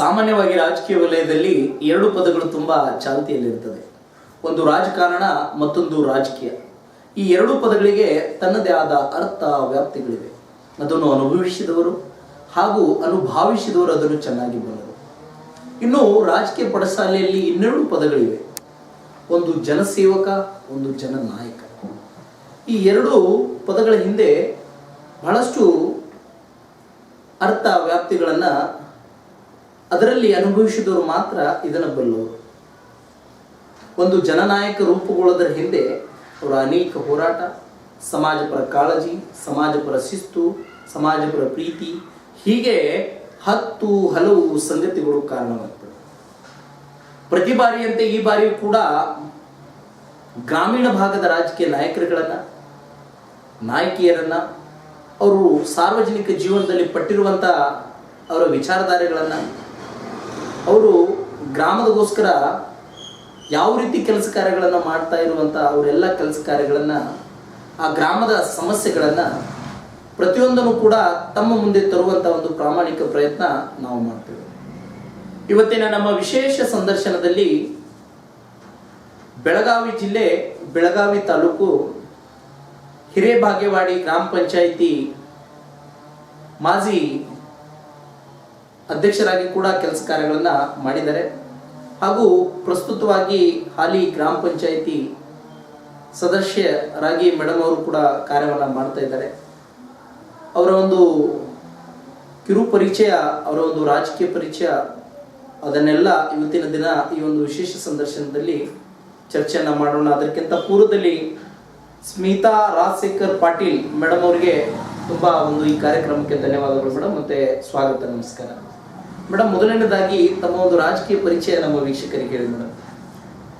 ಸಾಮಾನ್ಯವಾಗಿ ರಾಜಕೀಯ ವಲಯದಲ್ಲಿ ಎರಡು ಪದಗಳು ತುಂಬಾ ಚಾಲ್ತಿಯಲ್ಲಿರ್ತದೆ. ಒಂದು ರಾಜಕಾರಣ, ಮತ್ತೊಂದು ರಾಜಕೀಯ. ಈ ಎರಡು ಪದಗಳಿಗೆ ತನ್ನದೇ ಆದ ಅರ್ಥ ವ್ಯಾಪ್ತಿಗಳಿವೆ. ಅದನ್ನು ಅನುಭವಿಸಿದವರು ಹಾಗೂ ಅನುಭಾವಿಸಿದವರು ಅದನ್ನು ಚೆನ್ನಾಗಿ ಬಲ್ಲರು ಇನ್ನು ರಾಜಕೀಯ ಪಡಸಾಲೆಯಲ್ಲಿ ಇನ್ನೆರಡು ಪದಗಳಿವೆ. ಒಂದು ಜನಸೇವಕ, ಒಂದು ಜನನಾಯಕ. ಈ ಎರಡು ಪದಗಳ ಹಿಂದೆ ಬಹಳಷ್ಟು ಅರ್ಥ ವ್ಯಾಪ್ತಿಗಳನ್ನು ಅದರಲ್ಲಿ ಅನುಭವಿಸಿದವರು ಮಾತ್ರ ಇದನ್ನು ಬಲ್ಲವರು. ಒಂದು ಜನನಾಯಕ ರೂಪುಗೊಳ್ಳೋದರ ಹಿಂದೆ ಅವರ ಅನೇಕ ಹೋರಾಟ ಸಮಾಜಪರ ಕಾಳಜಿ ಸಮಾಜಪರ ಶಿಸ್ತು ಸಮಾಜಪರ ಪ್ರೀತಿ, ಹೀಗೆ ಹತ್ತು ಹಲವು ಸಂಗತಿಗಳು ಕಾರಣವಾಗ್ತವೆ. ಪ್ರತಿ ಬಾರಿಯಂತೆ ಈ ಬಾರಿಯೂ ಕೂಡ ಗ್ರಾಮೀಣ ಭಾಗದ ರಾಜಕೀಯ ನಾಯಕರುಗಳನ್ನ, ನಾಯಕಿಯರನ್ನ, ಅವರು ಸಾರ್ವಜನಿಕ ಜೀವನದಲ್ಲಿ ಪಟ್ಟಿರುವಂಥ ಅವರ ವಿಚಾರಧಾರೆಗಳನ್ನ ಅವರು ಗ್ರಾಮದಗೋಸ್ಕರ ಯಾವ ರೀತಿ ಕೆಲಸ ಕಾರ್ಯಗಳನ್ನು ಮಾಡ್ತಾ ಇರುವಂಥ ಅವರೆಲ್ಲ ಕೆಲಸ ಕಾರ್ಯಗಳನ್ನು, ಆ ಗ್ರಾಮದ ಸಮಸ್ಯೆಗಳನ್ನು ಪ್ರತಿಯೊಂದನ್ನು ಕೂಡ ತಮ್ಮ ಮುಂದೆ ತರುವಂಥ ಒಂದು ಪ್ರಾಮಾಣಿಕ ಪ್ರಯತ್ನ ನಾವು ಮಾಡ್ತೇವೆ. ಇವತ್ತಿನ ನಮ್ಮ ವಿಶೇಷ ಸಂದರ್ಶನದಲ್ಲಿ ಬೆಳಗಾವಿ ಜಿಲ್ಲೆ, ಬೆಳಗಾವಿ ತಾಲೂಕು ಹಿರೇಬಾಗೇವಾಡಿ ಗ್ರಾಮ ಪಂಚಾಯಿತಿ ಮಾಜಿ ಅಧ್ಯಕ್ಷರಾಗಿ ಕೂಡ ಕೆಲಸ ಕಾರ್ಯಗಳನ್ನು ಮಾಡಿದ್ದಾರೆ. ಹಾಗೂ ಪ್ರಸ್ತುತವಾಗಿ ಹಾಲಿ ಗ್ರಾಮ ಪಂಚಾಯಿತಿ ಸದಸ್ಯರಾಗಿ ಮೇಡಮ್ ಅವರು ಕೂಡ ಕಾರ್ಯವನ್ನು ಮಾಡ್ತಾ ಇದ್ದಾರೆ. ಅವರ ಒಂದು ಕಿರು ಪರಿಚಯ, ಅವರ ಒಂದು ರಾಜಕೀಯ ಪರಿಚಯ, ಅದನ್ನೆಲ್ಲ ಇವತ್ತಿನ ದಿನ ಈ ಒಂದು ವಿಶೇಷ ಸಂದರ್ಶನದಲ್ಲಿ ಚರ್ಚೆಯನ್ನು ಮಾಡೋಣ. ಅದಕ್ಕಿಂತ ಪೂರ್ವದಲ್ಲಿ ಸ್ಮಿತಾ ರಾಜಶೇಖರ್ ಪಾಟೀಲ್ ಮೇಡಮ್ ಅವರಿಗೆ ತುಂಬಾ ಒಂದು ಈ ಕಾರ್ಯಕ್ರಮಕ್ಕೆ ಧನ್ಯವಾದಗಳು ಮೇಡಮ್ ಮತ್ತೆ ಸ್ವಾಗತ, ನಮಸ್ಕಾರ. ಮೇಡಮ್ ಮೊದಲನೇದಾಗಿ ತಮ್ಮ ಒಂದು ರಾಜಕೀಯ ಪರಿಚಯ ನಮ್ಮ ವೀಕ್ಷಕರಿಗೆ ಹೇಳಿ ಮೇಡಮ್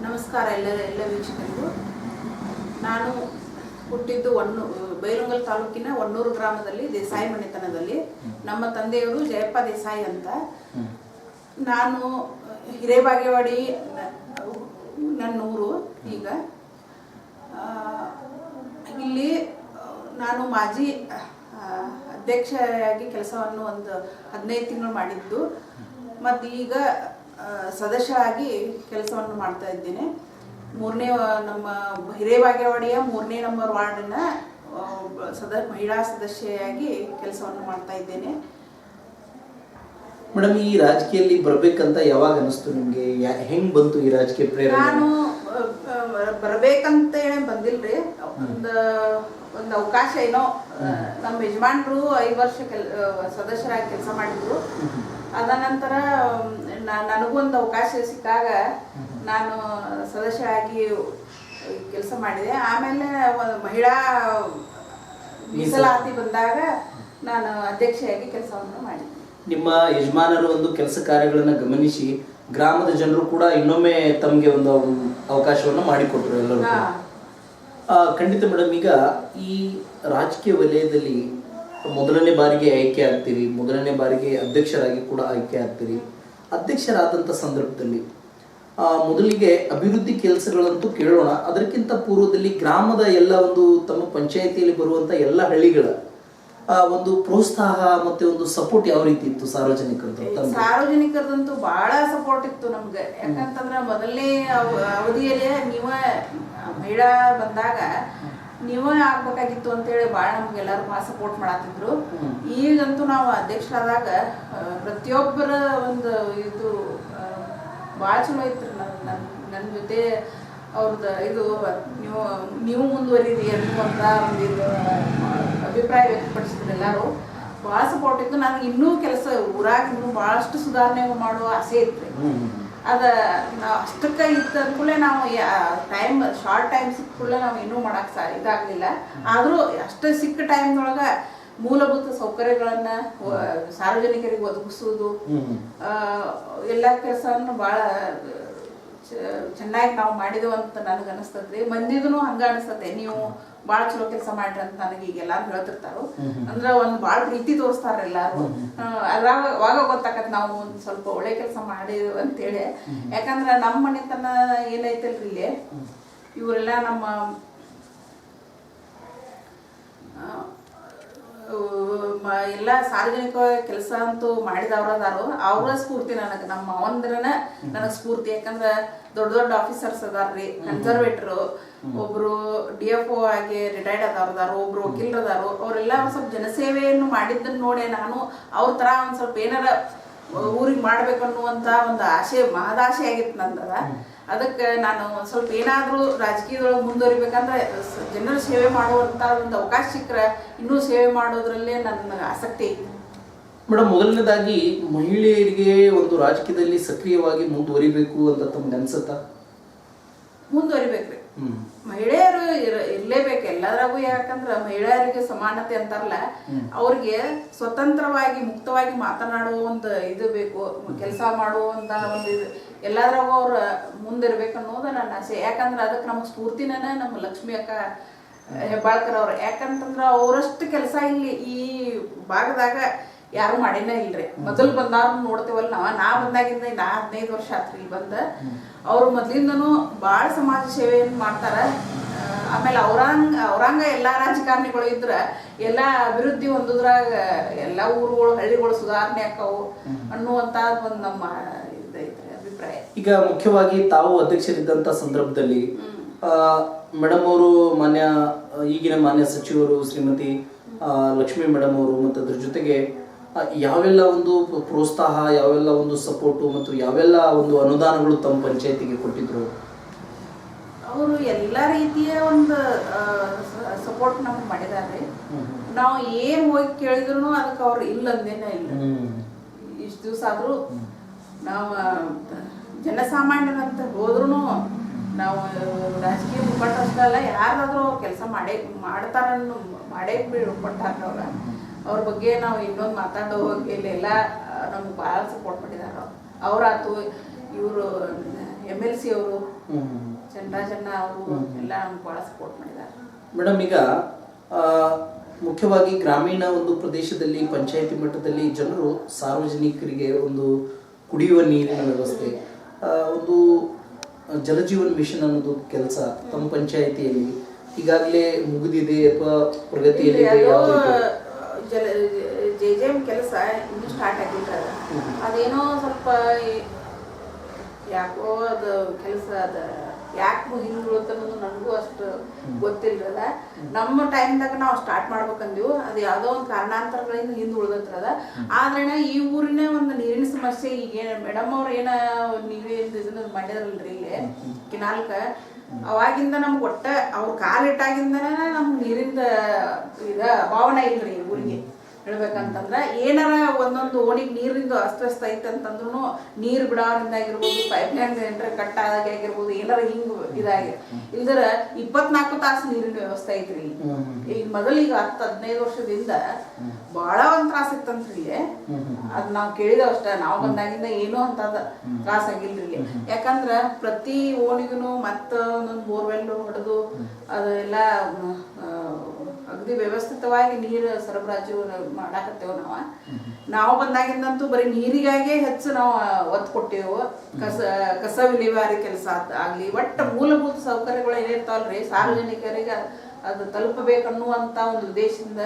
ನಮಸ್ಕಾರ ಎಲ್ಲ ಎಲ್ಲ ವೀಕ್ಷಕರಿಗೂ. ನಾನು ಹುಟ್ಟಿದ್ದು ಒಣ್ಣು ಬೈರಂಗಲ್ ತಾಲೂಕಿನ ಒಣ್ಣೂರು ಗ್ರಾಮದಲ್ಲಿ ದೇಸಾಯಿ ಮನೆತನದಲ್ಲಿ. ನಮ್ಮ ತಂದೆಯವರು ಜಯಪ್ಪ ದೇಸಾಯಿ ಅಂತ. ನಾನು ಹಿರೇಬಾಗೇವಾಡಿ ನನ್ನ ಊರು ಈಗ. ಇಲ್ಲಿ ನಾನು ಮಾಜಿ ಅಧ್ಯಕ್ಷರಾಗಿ ಕೆಲಸವನ್ನು ಒಂದು ಹದಿನೈದು ತಿಂಗಳು ಮಾಡಿದ್ದು. ಮತ್ತು ಈಗ ಆಗಿ ಸದಸ್ಯರಾಗಿ ಕೆಲಸವನ್ನು ಮಾಡ್ತಾ ಇದ್ದೇನೆ. ಮೂರನೇ ನಮ್ಮ ಹಿರೇಬಾಗೇವಾಡಿಯ ಮೂರನೇ ನಂಬರ್ ವಾರ್ಡಿನ ಆ, ಸದ ಮಹಿಳಾ ಸದಸ್ಯೆಯಾಗಿ ಕೆಲಸವನ್ನು ಮಾಡ್ತಾ ಇದ್ದೇನೆ. ಮೇಡಮ್ ಈ ರಾಜಕೀಯದಲ್ಲಿ ಬರಬೇಕಂತ ಯಾವಾಗ ಅನಿಸ್ತು ನಿಮಗೆ? ಹೆಂಗ್ ಬಂತು ಈ ರಾಜಕೀಯ ಪ್ರೇರಣೆ? ನಾನು ಬರಬೇಕಂತ ಬಂದಿಲ್ರಿ. ಒಂದು ಒಂದು ಅವಕಾಶ ಏನೋ ನಮ್ಮ ಯಜಮಾನ್ರು ಐದು ವರ್ಷ ಕೆಲ ಸದಸ್ಯರಾಗಿ ಕೆಲಸ ಮಾಡಿದ್ರು. ಅದ ನಂತರ ಒಂದು ಅವಕಾಶ ಸಿಕ್ಕಾಗ ನಾನು ಸದಸ್ಯರಾಗಿ ಕೆಲಸ ಮಾಡಿದೆ. ಆಮೇಲೆ ಒಂದು ಮಹಿಳಾ ಮೀಸಲಾತಿ ಬಂದಾಗ ನಾನು ಅಧ್ಯಕ್ಷೆಯಾಗಿ ಕೆಲಸವನ್ನು ಮಾಡಿದ್ದೆ. ನಿಮ್ಮ ಯಜಮಾನರು ಒಂದು ಕೆಲಸ ಕಾರ್ಯಗಳನ್ನು ಗಮನಿಸಿ ಗ್ರಾಮದ ಜನರು ಕೂಡ ಇನ್ನೊಮ್ಮೆ ತಮಗೆ ಒಂದು ಅವಕಾಶವನ್ನು ಮಾಡಿಕೊಟ್ರು ಎಲ್ಲರೂ ಖಂಡಿತ ಮೇಡಮ್ ಈಗ ಈ ರಾಜಕೀಯ ವಲಯದಲ್ಲಿ ಮೊದಲನೇ ಬಾರಿಗೆ ಆಯ್ಕೆ ಆಗ್ತೀರಿ ಮೊದಲನೇ ಬಾರಿಗೆ ಅಧ್ಯಕ್ಷರಾಗಿ ಕೂಡ ಆಯ್ಕೆ ಆಗ್ತೀರಿ. ಅಧ್ಯಕ್ಷರಾದಂಥ ಸಂದರ್ಭದಲ್ಲಿ ಮೊದಲಿಗೆ ಅಭಿವೃದ್ಧಿ ಕೆಲಸಗಳಂತೂ ಕೇಳೋಣ ಅದಕ್ಕಿಂತ ಪೂರ್ವದಲ್ಲಿ ಗ್ರಾಮದ ಎಲ್ಲ ಒಂದು ತಮ್ಮ ಪಂಚಾಯಿತಿಯಲ್ಲಿ ಬರುವಂಥ ಎಲ್ಲ ಹಳ್ಳಿಗಳ ಒಂದು ಪ್ರೋತ್ಸಾಹ ಮತ್ತೆ ಒಂದು ಸಪೋರ್ಟ್ ಯಾವ ರೀತಿ ಇತ್ತು ಸಾರ್ವಜನಿಕರದ್ದು? ಸಾರ್ವಜನಿಕರದಂತೂ ಬಹಳ ಸಪೋರ್ಟ್ ಇತ್ತು ನಮ್ಗೆ. ಯಾಕಂತಂದ್ರೆ ಮೊದಲನೇ ಅವಧಿಯಲ್ಲೇ ನೀವ ಮಹಿಳಾ ಬಂದಾಗ ನೀವೇ ಆಗ್ಬೇಕಾಗಿತ್ತು ಅಂತೇಳಿ ಭಾಳ ನಮ್ಗೆಲ್ಲರೂ ಭಾಳ ಸಪೋರ್ಟ್ ಮಾಡತ್ತಿದ್ರು. ಈಗಂತೂ ನಾವು ಅಧ್ಯಕ್ಷರಾದಾಗ ಪ್ರತಿಯೊಬ್ಬರ ಒಂದು ಇದು ಭಾಳ ಚಲೋ ಐತ್ರಿ ನನ್ನ ನನ್ನ ನನ್ನ ಜೊತೆ ಅವ್ರದ್ದು ಇದು ನೀವು ನೀವು ಮುಂದುವರಿರಿ ಅನ್ನುವಂಥ ಒಂದು ಇದು ಅಭಿಪ್ರಾಯ ವ್ಯಕ್ತಪಡಿಸಿದ್ರು ಎಲ್ಲರೂ ಭಾಳ ಸಪೋರ್ಟ್ ಇತ್ತು ನನಗೆ ಇನ್ನೂ ಕೆಲಸ ಊರಾಗ ಇನ್ನೂ ಭಾಳಷ್ಟು ಸುಧಾರಣೆ ಮಾಡುವ ಆಸೆ ಇತ್ತು. ಅದ ನಾವು ಅಷ್ಟಕ್ಕೆ ಇತ್ತು ಅಂದ್ಕೂಡಲೇ ನಾವು ಟೈಮ್ ಶಾರ್ಟ್ ಟೈಮ್ ಸಿಕ್ಕ ಕೂಡಲೇ ನಾವು ಇನ್ನೂ ಮಾಡಕ್ ಸಾ ಇದಾಗಲಿಲ್ಲ. ಆದರೂ ಅಷ್ಟು ಸಿಕ್ಕ ಟೈಮ್ನೊಳಗೆ ಮೂಲಭೂತ ಸೌಕರ್ಯಗಳನ್ನು ಸಾರ್ವಜನಿಕರಿಗೆ ಒದಗಿಸುವುದು ಎಲ್ಲಾ ಕೆಲಸ ಎಲ್ಲ ಕೆಲಸವನ್ನು ಭಾಳ ಚೆನ್ನಾಗಿ ನಾವು ಮಾಡಿದೆವು ಅಂತ ನನಗೆ ಅನಿಸ್ತದ್ರಿ. ಮಂದಿದೂ ಹಂಗ ಅನಿಸ್ತತೆ ನೀವು ಭಾಳ ಚಲೋ ಕೆಲಸ ಮಾಡ್ರಿ ಅಂತ ನನಗೆ ಈಗ ಎಲ್ಲಾರು ಹೇಳ್ತಿರ್ತಾರು. ಅಂದ್ರ ಒಂದ್ ಭಾಳ ಪ್ರೀತಿ ತೋರಿಸ್ತಾರ ಎಲ್ಲಾರು. ಅದ್ರಾಗ ಅವಾಗ ಗೊತ್ತಾಕತ್ ನಾವು ಒಂದ್ ಸ್ವಲ್ಪ ಒಳ್ಳೆ ಕೆಲಸ ಮಾಡಿದೆವು ಅಂತೇಳಿ. ಯಾಕಂದ್ರ ನಮ್ಮ ಮನೆತನ ಏನೈತಲ್ರಿ ಇಲ್ಲಿ? ಇವರೆಲ್ಲ ನಮ್ಮ ಎಲ್ಲ ಸಾರ್ವಜನಿಕ ಕೆಲಸ ಅಂತೂ ಮಾಡಿದವ್ರ ಅದಾರು ಅವ್ರ ಸ್ಫೂರ್ತಿ ನನಗೆ ನಮ್ಮ ಮಾವಂದ್ರನ ನನಗೆ ಸ್ಫೂರ್ತಿ. ಯಾಕಂದ್ರೆ ದೊಡ್ಡ ದೊಡ್ಡ ಆಫೀಸರ್ಸ್ ಅದಾರ್ರಿ ಕನ್ಸರ್ವೇಟರ್ ಒಬ್ರು ಡಿ ಎಫ್ ಒ ಆಗಿ ರಿಟೈರ್ಡ್ ಅದಾರದಾರು ಅದಾರು ಒಬ್ರು ವಕೀಲರು ಅದಾರು ಅವರೆಲ್ಲ ಒಂದ್ ಸ್ವಲ್ಪ ಜನಸೇವೆಯನ್ನು ಮಾಡಿದ್ದನ್ನ ನೋಡಿ ನಾನು ಅವ್ರ ತರ ಒಂದ್ ಸ್ವಲ್ಪ ಏನಾರ ಊರಿಗೆ ಮಾಡ್ಬೇಕು ಅನ್ನುವಂತ ಒಂದು ಆಸೆ ಮಹದಾಶೆ ಆಗಿತ್ತು ನಂದದ. ಅದಕ್ಕೆ ನಾನು ಸ್ವಲ್ಪ ಏನಾದರೂ ರಾಜಕೀಯದೊಳಗೆ ಮುಂದುವರಿಬೇಕಂದ್ರೆ ಜನರ ಸೇವೆ ಮಾಡುವಂತ ಒಂದು ಅವಕಾಶ ಸಿಕ್ಕರೆ ಇನ್ನೂ ಸೇವೆ ಮಾಡೋದ್ರಲ್ಲೇ ನನ್ನ ಆಸಕ್ತಿ ಐತಿ. ಮೇಡಮ್ ಮೊದಲನೇದಾಗಿ ಮಹಿಳೆಯರಿಗೆ ಒಂದು ರಾಜಕೀಯದಲ್ಲಿ ಸಕ್ರಿಯವಾಗಿ ಮುಂದುವರಿಬೇಕು ಅಂತ ತಮ್ಗೆ ಅನ್ಸುತ್ತಾ? ಮುಂದುವರಿಬೇಕ್ರಿ. ಮಹಿಳೆಯರು ಇರ- ಇರ್ಲೇಬೇಕು. ಎಲ್ಲದ್ರಾಗೂ ಯಾಕಂದ್ರ ಮಹಿಳೆಯರಿಗೆ ಸಮಾನತೆ ಅಂತಾರಲ್ಲ ಅವ್ರಿಗೆ ಸ್ವತಂತ್ರವಾಗಿ ಮುಕ್ತವಾಗಿ ಮಾತನಾಡುವ ಒಂದು ಇದು ಬೇಕು ಕೆಲಸ ಮಾಡುವಂತ ಒಂದು ಇದು. ಎಲ್ಲದ್ರಾಗೂ ಅವ್ರ ಮುಂದಿರ್ಬೇಕು ಅನ್ನೋದು ನನ್ನ ಆಸೆ. ಯಾಕಂದ್ರೆ ಅದಕ್ಕೆ ನಮಗೆ ಸ್ಫೂರ್ತಿನ ನಮ್ಮ ಲಕ್ಷ್ಮಿ ಅಕ್ಕ ಹೆಬ್ಬಾಳ್ಕರ್ ಅವ್ರು. ಯಾಕಂತಂದ್ರೆ ಅವರಷ್ಟು ಕೆಲಸ ಇಲ್ಲಿ ಈ ಭಾಗದಾಗ ಯಾರು ಮಾಡಿನೇ ಇಲ್ರಿ. ಮೊದಲು ಬಂದವ್ರು ನೋಡ್ತೇವಲ್ಲ ನಾವ. ನಾ ಬಂದಾಗಿಂದ ನಾ ಹದಿನೈದು ವರ್ಷ ಆತ್ರಿ ಇಲ್ಲಿ ಬಂದ. ಅವ್ರು ಮೊದ್ಲಿಂದನೂ ಭಾಳ ಸಮಾಜ ಸೇವೆಯನ್ನು ಮಾಡ್ತಾರ. ಆಮೇಲೆ ಅವ್ರಂಗ ಅವ್ರಂಗ ಎಲ್ಲಾ ರಾಜಕಾರಣಿಗಳು ಇದ್ರ ಎಲ್ಲಾ ಅಭಿವೃದ್ಧಿ ಹೊಂದುದ್ರಾಗ ಎಲ್ಲಾ ಊರುಗಳು ಹಳ್ಳಿಗಳು ಸುಧಾರಣೆ ಆಕ್ಕಾವು ಅನ್ನುವಂತ ಒಂದು ನಮ್ಮ ಈಗ ಮುಖ್ಯವಾಗಿ ತಾವು ಅಧ್ಯಕ್ಷರಿದ್ದಂತ ಸಂದರ್ಭದಲ್ಲಿ ಮೇಡಮ್ ಅವರು ಮಾನ್ಯ ಈಗಿನ ಮಾನ್ಯ ಸಚಿವರು ಶ್ರೀಮತಿ ಲಕ್ಷ್ಮಿ ಮೇಡಮ್ ಅವರು ಮತ್ತು ಅದ್ರ ಜೊತೆಗೆ ಯಾವೆಲ್ಲ ಒಂದು ಪ್ರೋತ್ಸಾಹ ಯಾವೆಲ್ಲ ಒಂದು ಸಪೋರ್ಟು ಮತ್ತು ಯಾವೆಲ್ಲ ಒಂದು ಅನುದಾನಗಳು ತಮ್ಮ ಪಂಚಾಯತಿಗೆ ಕೊಟ್ಟಿದ್ರು? ಅವರು ಎಲ್ಲ ರೀತಿಯ ಒಂದು ಸಪೋರ್ಟ್ ನಮ್ಗೆ ಮಾಡಿದಾರೆ ನಾವು ಏನ್ ಹೋಗಿ ಕೇಳಿದ್ರು ಅದಕ್ಕೆ ಅವ್ರು ಇಲ್ಲ ಅಂದೇನೆ ಇಲ್ಲ. ಇಷ್ಟು ದಿವಸ ಆದ್ರೂ ನಾವು ಜನಸಾಮಾನ್ಯರಂತ ಹೋದ್ರೂ ನಾವು ರಾಜಕೀಯ ಮುಖಂಡರಷ್ಟೇ ಅಲ್ಲ ಯಾರಾದ್ರೂ ಕೆಲಸ ಮಾಡೇ ಮಾಡ್ತಾರನ್ನು ಮಾಡೇ ಬಿಡು ಕೊಟ್ಟಾರ ಅವ್ರ. ಅವ್ರ ಬಗ್ಗೆ ನಾವು ಇನ್ನೊಂದು ಮಾತಾಡೋ ಎಲ್ಲ ನಮ್ಗೆ ಭಾಳ ಸಪೋರ್ಟ್ ಮಾಡಿದಾರ ಅವರಾಯ್ತು ಇವರು ಎಂ ಎಲ್ ಸಿ ಅವರು ಚಂದ್ರಾಜಣ್ಣ ಅವರು ಎಲ್ಲ ನಮ್ಗೆ ಭಾಳ ಸಪೋರ್ಟ್ ಮಾಡಿದ್ದಾರೆ ಮೇಡಮ್ ಈಗ ಮುಖ್ಯವಾಗಿ ಗ್ರಾಮೀಣ ಒಂದು ಪ್ರದೇಶದಲ್ಲಿ ಪಂಚಾಯತಿ ಮಟ್ಟದಲ್ಲಿ ಜನರು ಸಾರ್ವಜನಿಕರಿಗೆ ಒಂದು ಕುಡಿಯುವ ನೀರಿನ ವ್ಯವಸ್ಥೆ ಒಂದು ಜಲಜೀವನ್ ಮಿಷನ್ ಅನ್ನೋದು ಕೆಲಸ ತಮ್ಮ ಪಂಚಾಯತಿಯಲ್ಲಿ. ಈಗಾಗಲೇ ಮುಗಿದಿದೆ ಅಥವಾ ಪ್ರಗತಿಯಲ್ಲಿ? ಜಲ ಜೆ ಜೆ ಎಂ ಕೆಲಸ ಇನ್ನೂ ಸ್ಟಾರ್ಟ್ ಆಗಿಲ್ಲ ಅದೇನೋ ಸ್ವಲ್ಪ ಯಾಕೋ ಅದು ಕೆಲಸ ಅದ. ಯಾಕೆ ಹಿಂಗೆ ಅನ್ನೋದು ನನಗೂ ಅಷ್ಟು ಗೊತ್ತಿಲ್ಲದ ನಮ್ಮ ಟೈಮ್ದಾಗ ನಾವು ಸ್ಟಾರ್ಟ್ ಮಾಡ್ಬೇಕಂದೀವು. ಅದು ಯಾವುದೋ ಒಂದು ಕಾರಣಾಂತರಗಳಿಂದ ಹಿಂದೆ ಉಳ್ದತ್ರದ ಆದ್ರೆ ಈ ಊರಿನ ಒಂದು ನೀರಿನ ಸಮಸ್ಯೆ ಈಗ ಮೇಡಮ್ ಅವ್ರು ಏನ ನೀವೇ ಇದನ್ನ ಮಾಡಿದ್ರಲ್ರಿ ಇಲ್ಲಿ ಕಿನಾಲ್ಕ. ಅವಾಗಿಂದ ನಮ್ಗೆ ಒಟ್ಟ ಅವ್ರ ಕಾಲಿಟ್ಟಾಗಿಂದನ ನಮ್ಗೆ ನೀರಿಂದ ಇದ ಭಾವನೆ ಇಲ್ರಿ ಈ ಊರಿಗೆ. ಹೇಳ್ಬೇಕಂತಂದ್ರ ಏನಾರ ಒಂದೊಂದು ಓಣಿಗೆ ನೀರಿಂದು ಅಸ್ತವ್ಯಸ್ತ ಐತೆ ಅಂತಂದ್ರು ನೀರು ಬಿಡೋದ್ರಿಂದ ಆಗಿರ್ಬೋದು ಪೈಪ್ ಲೈನ್ ಏನಾರ ಕಟ್ ಆದಾಗ ಆಗಿರ್ಬೋದು ಏನಾರ ಹಿಂಗ್ ಇದಾಗಿ ಇಲ್ದರ ಇಪ್ಪತ್ನಾಲ್ಕು ತಾಸು ನೀರಿನ ವ್ಯವಸ್ಥೆ ಐತ್ರಿ. ಈಗ ಮೊದಲು ಈಗ ಹತ್ತು ಹದಿನೈದು ವರ್ಷದಿಂದ ಬಹಳ ಒಂದ್ ತ್ರಾಸ ಇತ್ತಂತ್ರಿ ಅದ್ ನಾವ್ ಕೇಳಿದವ ಅಷ್ಟ ನಾವು ಬಂದಾಗಿಂದ ಏನೂ ಅಂತದ ತ್ರಾಸ ಆಗಿಲ್ರಿ ಯಾಕಂದ್ರ ಪ್ರತಿ ಓಣಿಗೂ ಮತ್ತ ಒಂದೊಂದು ಬೋರ್ವೆಲ್ ಹೊಡೆದು ಅದೆಲ್ಲ ಅಗದಿ ವ್ಯವಸ್ಥಿತವಾಗಿ ನೀರು ಸರಬರಾಜು ಮಾಡಾಕತ್ತೇವೆ ನಾವು. ನಾವು ಬಂದಾಗಿಂದಂತೂ ಬರೀ ನೀರಿಗಾಗೆ ಹೆಚ್ಚು ನಾವು ಒತ್ತು ಕೊಟ್ಟೇವು. ಕಸ ಕಸ ವಿಲೇವಾರಿ ಕೆಲಸ ಆಗಲಿ. ಒಟ್ಟು ಮೂಲಭೂತ ಸೌಕರ್ಯಗಳು ಏನಿರ್ತಾವಲ್ರಿ? ಸಾರ್ವಜನಿಕರಿಗೆ ಅದು ತಲುಪಬೇಕನ್ನುವಂಥ ಒಂದು ಉದ್ದೇಶದಿಂದ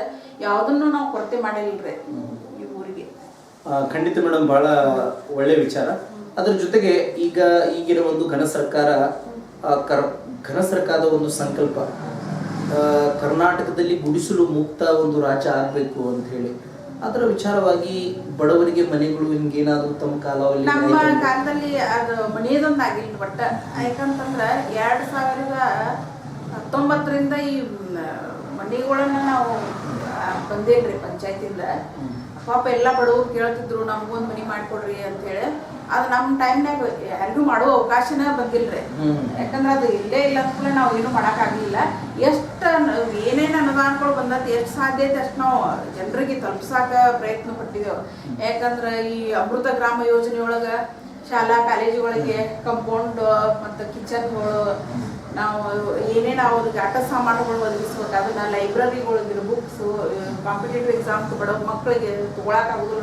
ಯಾವುದನ್ನು ನಾವು ಕೊರತೆ ಮಾಡಿಲ್ರಿ ಈ ಊರಿಗೆ. ಖಂಡಿತ ಮೇಡಮ್ ಬಹಳ ಒಳ್ಳೆ ವಿಚಾರ. ಅದ್ರ ಜೊತೆಗೆ ಈಗ ಈಗಿನ ಒಂದು ಘನ ಸರ್ಕಾರ ಘನ ಸರ್ಕಾರದ ಒಂದು ಸಂಕಲ್ಪ ಕರ್ನಾಟಕದಲ್ಲಿ ಗುಡಿಸಲು ಮುಕ್ತ ಒಂದು ರಾಜ್ಯ ಆಗಬೇಕು ಅಂತ ಹೇಳಿ. ಅದರ ವಿಚಾರವಾಗಿ ಬಡವರಿಗೆ ಮನೆಗಳು ಹಿಂಗೇನಾದ್ರೂ ತಮ್ಮ ಕಾಲಾವಧಿ ನಮ್ಮ ಕಾಲದಲ್ಲಿ ಅದು ಮನೆಯದೊಂದು ಆಗಿಲ್ಲ ಬಟ್ ಯಾಕಂತಂದ್ರ ಎರಡ್ ಸಾವಿರದ ಹತ್ತೊಂಬತ್ತರಿಂದ ಈ ಮನೆಗಳನ್ನ ನಾವು ಬಂದೇವ್ರಿ ಬಂದೇನ್ರಿ ಪಂಚಾಯತಿಂದ. ಪಾಪ ಎಲ್ಲ ಬಡವರು ಕೇಳ್ತಿದ್ರು ನಮ್ಗೊಂದು ಮನೆ ಮಾಡಿಕೊಡ್ರಿ ಅಂತ ಹೇಳಿ. ಅದು ನಮ್ಮ ಟೈಮ್ನಾಗ ಯಾರಿಗೂ ಮಾಡೋ ಅವಕಾಶನೇ ಬಂದಿಲ್ರಿ. ಹ್ಮ್. ಯಾಕಂದ್ರೆ ಅದು ಇಲ್ಲೇ ಇಲ್ಲ ಅಂದ್ಕೂಡ ನಾವು ಏನು ಮಾಡೋಕ್ಕಾಗಲಿಲ್ಲ. ಎಷ್ಟು ಏನೇನು ಅನುದಾನಗಳು ಬಂದದ್ದು ಎಷ್ಟು ಸಾಧ್ಯ ಐತೆ ಅಷ್ಟು ನಾವು ಜನರಿಗೆ ತಲುಪಿಸಾಕ ಪ್ರಯತ್ನ ಪಟ್ಟಿದ್ದೇವೆ ಯಾಕಂದ್ರೆ ಈ ಅಮೃತ ಗ್ರಾಮ ಯೋಜನೆಯೊಳಗೆ ಶಾಲಾ ಕಾಲೇಜುಗಳಿಗೆ ಕಂಪೌಂಡ್ ಮತ್ತು ಕಿಚನ್ಗಳು ನಾವು ಏನೇನು ಅವ್ರಿಗೆ ಆಟ ಸಾಮಾನುಗಳು ಒದಗಿಸ್ಬೇಕು. ಅದನ್ನ ಲೈಬ್ರರಿಗಳಿಗೆ ಬುಕ್ಸು ಕಾಂಪಿಟೇಟಿವ್ ಎಕ್ಸಾಮ್ಸ್ ಬಡ ಮಕ್ಕಳಿಗೆ ತಗೊಳಕ್ಕಾಗೋದು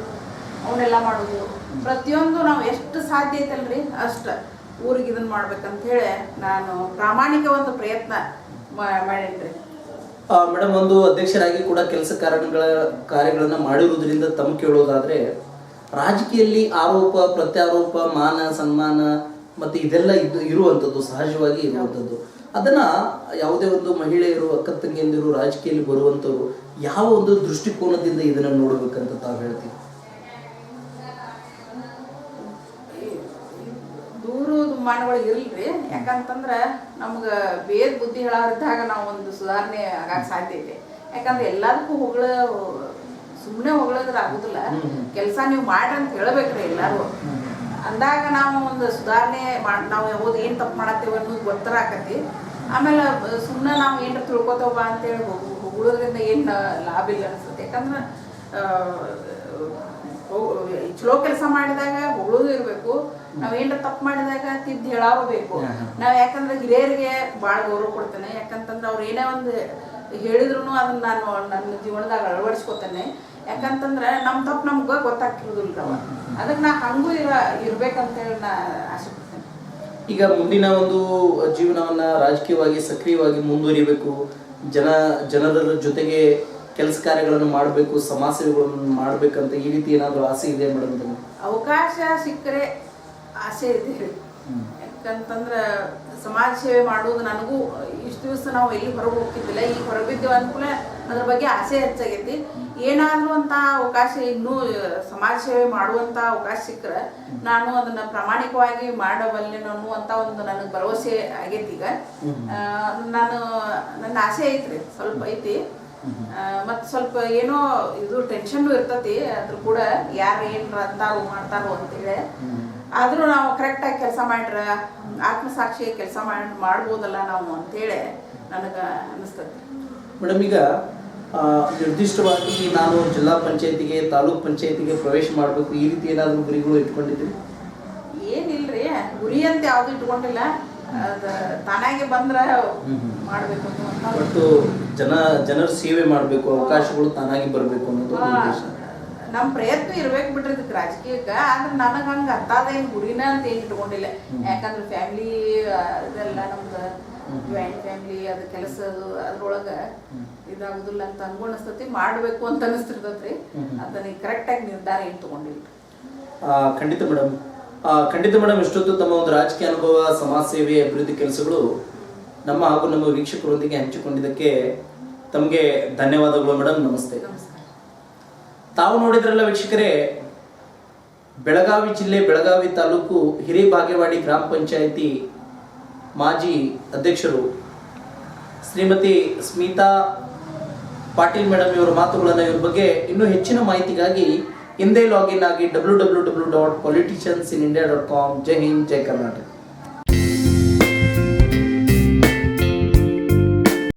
ಅವನ್ನೆಲ್ಲ ಮಾಡೋದು. ಪ್ರತಿಯೊಂದು ನಾವು ಎಷ್ಟು ಸಾಧ್ಯ ಐತಲ್ರಿ? ಅಷ್ಟ. ಊರಿಗೆ ಇದನ್ನ ಮಾಡ್ಬೇಕಂತ ಹೇಳಿ ನಾನು ಪ್ರಾಮಾಣಿಕ ಒಂದು ಪ್ರಯತ್ನ ಮಾಡೇನ್ರಿ. ಮೇಡಮ್ ಒಂದು ಅಧ್ಯಕ್ಷರಾಗಿ ಕೂಡ ಕೆಲಸ ಕಾರಣಗಳ, ಕಾರ್ಯಗಳನ್ನು ಮಾಡಿರುವುದರಿಂದ ತಮ್ಮ ಕೇಳೋದಾದ್ರೆ ರಾಜಕೀಯದಲ್ಲಿ ಆರೋಪ, ಪ್ರತ್ಯಾರೋಪ, ಮಾನ, ಸನ್ಮಾನ ಮತ್ತೆ ಇದೆಲ್ಲ ಇದ್ದು ಇರುವಂಥದ್ದು, ಸಹಜವಾಗಿ ಇರುವಂಥದ್ದು. ಅದನ್ನ ಯಾವುದೇ ಒಂದು ಮಹಿಳೆಯರು ಅಕ್ಕ ತಂಗಿಯಂದಿರು ರಾಜಕೀಯದಲ್ಲಿ ಬರುವಂಥವ್ರು ಯಾವ ಒಂದು ದೃಷ್ಟಿಕೋನದಿಂದ ಇದನ್ನ ನೋಡ್ಬೇಕಂತ ತಾವು ಹೇಳ್ತೀವಿ ದುಮ್ಮಾನಗಳು ಇರಲ್ರಿ. ಯಾಕಂತಂದ್ರೆ ನಮ್ಗ ಬೇರೆ ಬುದ್ಧಿ ಹೇಳಾರಿದ್ದಾಗ ನಾವು ಒಂದು ಸುಧಾರಣೆ ಆಗಕ್ಕೆ ಸಾಧ್ಯ ಇದೆ ಯಾಕಂದ್ರೆ ಎಲ್ಲದಕ್ಕೂ ಹೊಗಳ ಸುಮ್ಮನೆ ಹೊಗಳಿದ್ರೆ ಆಗುದಿಲ್ಲ. ಕೆಲಸ ನೀವು ಮಾಡ್ರಿ ಅಂತ ಹೇಳ್ಬೇಕ್ರಿ ಎಲ್ಲಾರು. ಅಂದಾಗ ನಾವು ಒಂದು ಸುಧಾರಣೆ ಮಾಡ್ ನಾವು ಯಾವ್ದು ಏನು ತಪ್ಪು ಮಾಡತ್ತೇವೆ ಅನ್ನೋದು ಗೊತ್ತರ ಆಕತಿ. ಆಮೇಲೆ ಸುಮ್ಮನೆ ನಾವು ಏನ್ರ ತಿಳ್ಕೊತೇವ ಅಂತೇಳಿ ಹೊಗಳೋದ್ರಿಂದ ಏನು ಲಾಭ ಇಲ್ಲ ಅನ್ಸುತ್ತೆ. ಯಾಕಂದ್ರೆ ಚಲೋ ಕೆಲಸ ಮಾಡಿದಾಗ ಹೊಗಳೂ ಇರಬೇಕು. ನಾವ್ ಏನ್ರ ತಪ್ಪು ಮಾಡಿದಾಗ ತಿದ್ದು ಹೇಳಾರು ಬೇಕು ನಾವ್ ಯಾಕಂದ್ರೆ ಹಿರಿಯರಿಗೆ ಬಾಳ ಗೌರವ ಕೊಡ್ತೇನೆ. ಯಾಕಂತಂದ್ರೆ ಅವ್ರು ಏನೇ ಒಂದು ಹೇಳಿದ್ರು ಅದನ್ನ ನಾನು ನನ್ನ ಜೀವನದಾಗ ಅಳವಡಿಸ್ಕೊತೇನೆ. ಯಾಕಂತಂದ್ರೆ ನಮ್ ತಪ್ಪು ನಮ್ಗ ಗೊತ್ತಾಗ್ತಿರೋದಿಲ್ಲ ಅದಕ್ಕೆ ನಾ ಹಂಗೂ ಇರ ಇರ್ಬೇಕಂತೇಳಿ ನಾ ಆಸೆ ಪಡ್ತೇನೆ ಈಗ ಮುಂದಿನ ಒಂದು ಜೀವನವನ್ನ ರಾಜಕೀಯವಾಗಿ ಸಕ್ರಿಯವಾಗಿ ಮುಂದುವರಿಬೇಕು. ಜನ ಜನರ ಜೊತೆಗೆ ಕೆಲಸ ಕಾರ್ಯಗಳನ್ನು ಮಾಡಬೇಕು ಸಮಾಜ ಸೇವೆಗಳನ್ನು ಮಾಡಬೇಕಂತ ಈ ರೀತಿ ಏನಾದರೂ ಆಸೆ ಇದೆ ಮೇಡಮ್ ಅವಕಾಶ ಸಿಕ್ಕರೆ ಆಸೆ ಇದೆ. ಯಾಕಂತಂದ್ರೆ ಸಮಾಜ ಸೇವೆ ಮಾಡುವುದು ನನಗೂ ಇಷ್ಟು ದಿವಸ ನಾವು ಎಲ್ಲಿ ಹೊರಗೆ ಹೋಗ್ತಿದ್ದಿಲ್ಲ ಈಗ ಹೊರಗೆ ಬಿದ್ದೇವೆ ಅನುಕೂಲ ಅದ್ರ ಬಗ್ಗೆ ಆಸೆ ಹೆಚ್ಚಾಗೈತಿ. ಏನಾದರೂ ಅಂತ ಅವಕಾಶ ಇನ್ನೂ ಸಮಾಜ ಸೇವೆ ಮಾಡುವಂತ ಅವಕಾಶ ಸಿಕ್ಕರೆ ನಾನು ಅದನ್ನ ಪ್ರಾಮಾಣಿಕವಾಗಿ ಮಾಡಬಲ್ಲೆ ಅನ್ನುವಂತ ಒಂದು ನನಗೆ ಭರವಸೆ ಆಗೈತಿ ಈಗ. ನಾನು ನನ್ನ ಆಸೆ ಐತ್ರಿ ಸ್ವಲ್ಪ ಐತಿ. ಮತ್ತು ಸ್ವಲ್ಪ ಏನೋ ಇದು ಟೆನ್ಷನ್ ಇರ್ತತಿ ಅದ್ರ ಕೂಡ ಯಾರು ಏನ್ರ ಅಂತಾರೋ ಮಾಡ್ತಾರೋ ಅಂತೇಳಿ ಆದ್ರೂ ನಾವು ಕರೆಕ್ಟಾಗಿ ಕೆಲಸ ಮಾಡ್ರ ಆತ್ಮಸಾಕ್ಷಿ ಕೆಲಸ ಮಾಡಿ ಮಾಡ್ಬೋದಲ್ಲ ನಾವು ಅಂತೇಳಿ ನನಗೆ ಅನಿಸ್ತತಿ. ಮೇಡಮ್ ಈಗ ನಿರ್ದಿಷ್ಟವಾಗಿ ನಾನು ಜಿಲ್ಲಾ ಪಂಚಾಯತಿಗೆ ತಾಲೂಕ್ ಪಂಚಾಯತಿಗೆ ಪ್ರವೇಶ ಮಾಡಬೇಕು ಈ ರೀತಿ ಏನಾದರೂ ಗುರಿಗಳು ಇಟ್ಕೊಂಡಿದ್ದೀರಿ? ಏನಿಲ್ರಿ ಗುರಿ ಅಂತ ಯಾವ್ದು ಇಟ್ಕೊಂಡಿಲ್ಲ. ಅದ ತಾನಾಗೆ ಬಂದ್ರೆ ಮಾಡ್ಬೇಕು ಅಂತ ಮತ್ತು ಜನ ಜನರ ಸೇವೆ ಮಾಡಬೇಕು ಅವಕಾಶಗಳು ತಾನಾಗಿ ಬರಬೇಕು ಅನ್ನೋದು ನಮ್ಮ ಪ್ರಯತ್ನ ಇರ್ಬೇಕು ಬಿಡ್ರಿ ಇದಕ್ಕೆ ರಾಜಕೀಯಕ್ಕೆ ಆದ್ರೆ ನನಗೆ ಹಂಗೆ ಅತ್ತಾದೇನು ಗುರಿನ ಅಂತ ಏನು ಇಟ್ಕೊಂಡಿಲ್ಲ. ಯಾಕಂದ್ರೆ ಫ್ಯಾಮಿಲಿ ಇದೆಲ್ಲ ನಮ್ದು ಜಾಯಿಂಟ್ ಫ್ಯಾಮಿಲಿ ಅದು ಕೆಲಸ ಅದ್ರೊಳಗೆ ಇದಾಗುದಿಲ್ಲ ಅಂತ ಹಂಗೂ ಮಾಡ್ಬೇಕು ಅಂತ ಅನಿಸ್ತಿರ್ತೈತ್ರಿ. ಅದನ್ನ ಕರೆಕ್ಟಾಗಿ ನಿರ್ಧಾರ ಏನ್ ತಗೊಂಡಿಲ್ಲ. ಖಂಡಿತ ಮೇಡಮ್ ಖಂಡಿತ ಮೇಡಮ್ ಇಷ್ಟೊತ್ತು ತಮ್ಮ ಒಂದು ರಾಜಕೀಯ ಅನುಭವ ಸಮಾಜ ಸೇವೆ ಅಭಿವೃದ್ಧಿ ಕೆಲಸಗಳು ನಮ್ಮ ಹಾಗೂ ನಮ್ಮ ವೀಕ್ಷಕರೊಂದಿಗೆ ಹಂಚಿಕೊಂಡಿದ್ದಕ್ಕೆ ತಮಗೆ ಧನ್ಯವಾದಗಳು ಮೇಡಮ್ ನಮಸ್ತೆ. ತಾವು ನೋಡಿದ್ರಲ್ಲ ವೀಕ್ಷಕರೇ ಬೆಳಗಾವಿ ಜಿಲ್ಲೆ ಬೆಳಗಾವಿ ತಾಲೂಕು ಹಿರೇಬಾಗೇವಾಡಿ ಗ್ರಾಮ ಪಂಚಾಯಿತಿ ಮಾಜಿ ಅಧ್ಯಕ್ಷರು ಶ್ರೀಮತಿ ಸ್ಮಿತಾ ಪಾಟೀಲ್ ಮೇಡಮ್ ಇವರ ಮಾತುಗಳನ್ನು ಇವ್ರ ಬಗ್ಗೆ ಇನ್ನೂ ಹೆಚ್ಚಿನ ಮಾಹಿತಿಗಾಗಿ ಹಿಂದೆ ಲಾಗಿನ್ ಆಗಿ W W W dot politicians in India dot com ಜೈ ಹಿಂದ್, ಜೈ ಕರ್ನಾಟಕ.